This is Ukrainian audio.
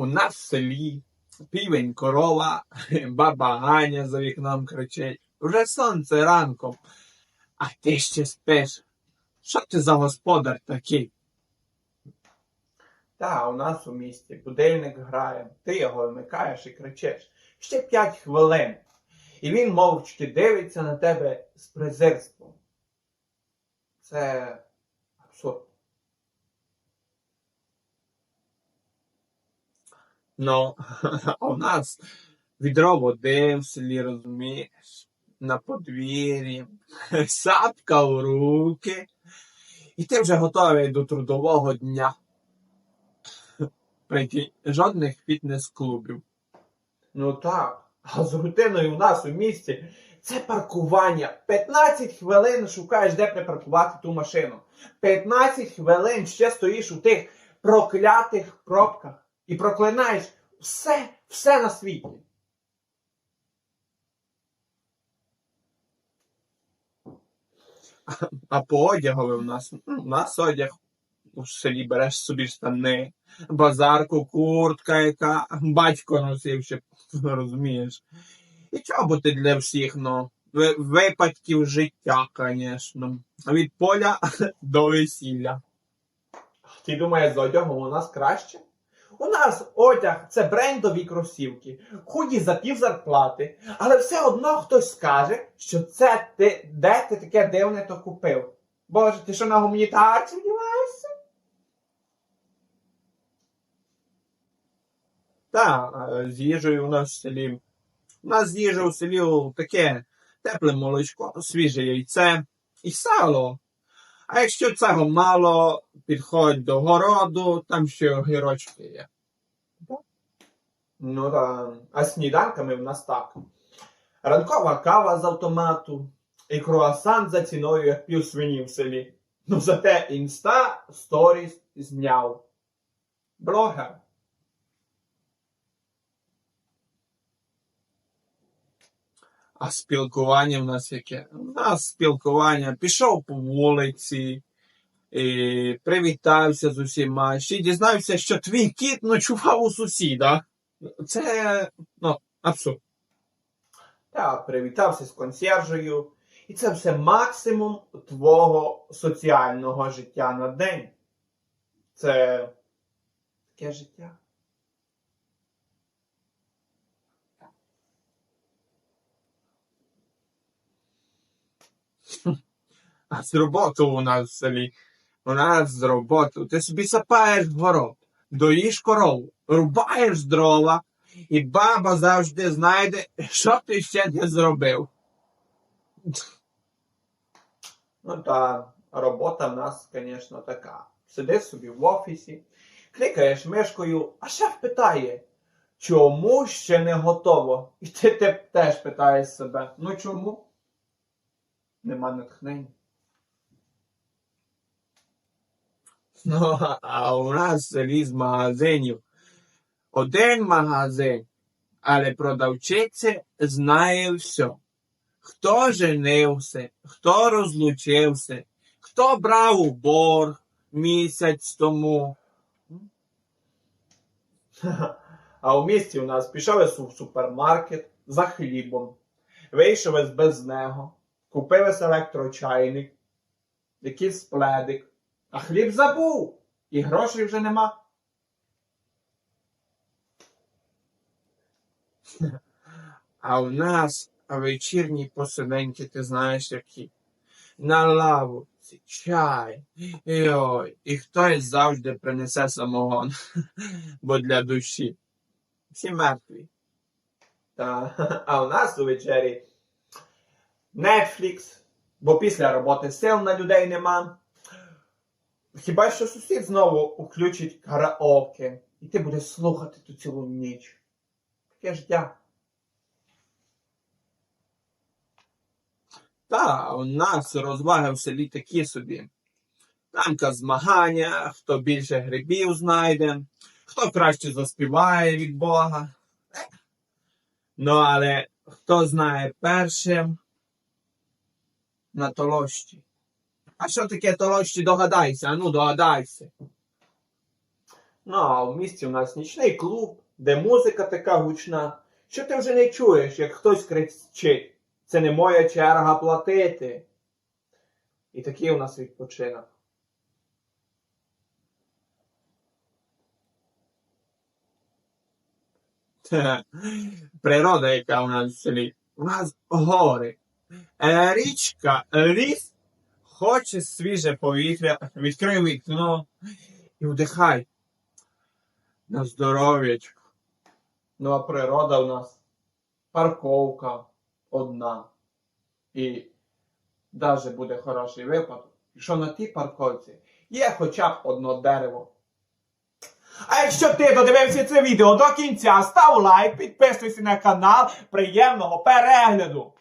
У нас в селі півень корова, баба Ганя за вікном кричить. Вже сонце ранком, а ти ще спиш. Що ти за господар такий? Та, у нас у місті будильник грає, ти його вмикаєш і кричиш. Ще п'ять хвилин. І він мовчки дивиться на тебе з презирством. Це абсурд. Ну, а у нас відро води в селі, розумієш, на подвір'ї, сапка в руки, і ти вже готовий до трудового дня. Прийти жодних фітнес-клубів. Ну так, а з рутиною у нас у місті це паркування. 15 хвилин шукаєш, де припаркувати ту машину. 15 хвилин ще стоїш у тих проклятих пробках і проклинаєш все, все на світі. А по одягові у нас, ну, у нас одяг у селі береш собі штани, базарку, куртка, яка батько носив ще, розумієш. І чоботи для всіх, ну. Випадків життя, звісно. Від поля до весілля. Ти думаєш, з одягом у нас краще? У нас одяг це брендові кросівки, худі за пів зарплати, але все одно хтось скаже, що це ти, де ти таке дивне то купив. Боже, ти що на гуманітарці вдіваєшся? Так, з їжею у нас в селі. У нас з їжею у селі таке тепле молочко, свіже яйце і сало. А якщо цього мало, підходь до городу, там ще огірочки є. Ну так. А сніданками в нас так. Ранкова кава з автомату і круасан за ціною, як пів свині в селі. Ну зате інста сторіс зняв. Блогер. А спілкування в нас яке? У нас спілкування. Пішов по вулиці, і привітався з усіма. Ще дізнався, що твій кіт ночував у сусіда. Це ну, абсурд. Так, привітався з консьержею. І це все максимум твого соціального життя на день. Це таке життя. А з роботи у нас в селі. У нас з роботи. Ти собі сапаєш город, доїш корову, рубаєш дрова, і баба завжди знайде, що ти ще не зробив. Ну та робота в нас, звісно, така. Сидиш собі в офісі, клікаєш мишкою, а шеф питає, чому ще не готово? І ти, ти теж питаєш себе, ну чому? Нема натхнення. Ну, а у нас в селі з магазинів. Один магазин, але продавчиця знає все. Хто женився, хто розлучився, хто брав у борг місяць тому. А у місті у нас пішов в супермаркет за хлібом, вийшов без нього, купив електрочайник, якийсь пледик, а хліб забув, і грошей вже нема. А у нас вечірні посиденьки, ти знаєш які. На лавці, чай. І, ой, і хтось завжди принесе самогон, бо для душі. Всі мертві. Та, а у нас у вечері Netflix, бо після роботи сил на людей нема. Хіба що сусід знову включить караоке, і ти будеш слухати ту цілу ніч. Таке життя. Та, у нас розваги в селі такі собі. Тамка змагання, хто більше грибів знайде, хто краще заспіває від Бога. Ну, але хто знає першим на толощі. А що таке толощі, догадайся, а ну догадайся. Ну, а в місті у нас нічний клуб, де музика така гучна, що ти вже не чуєш, як хтось кричить. Це не моя черга платити. І такий у нас відпочинок. Природа, яка у нас в селі. У нас гори, е, річка, ліс. Хоче свіже повітря, відкрий вікно і вдихай. На здоров'ячко. Ну, а природа у нас парковка одна. І навіть буде хороший випадок, якщо на тій парковці є хоча б одно дерево. А якщо ти додивився це відео до кінця, став лайк, підписуйся на канал. Приємного перегляду!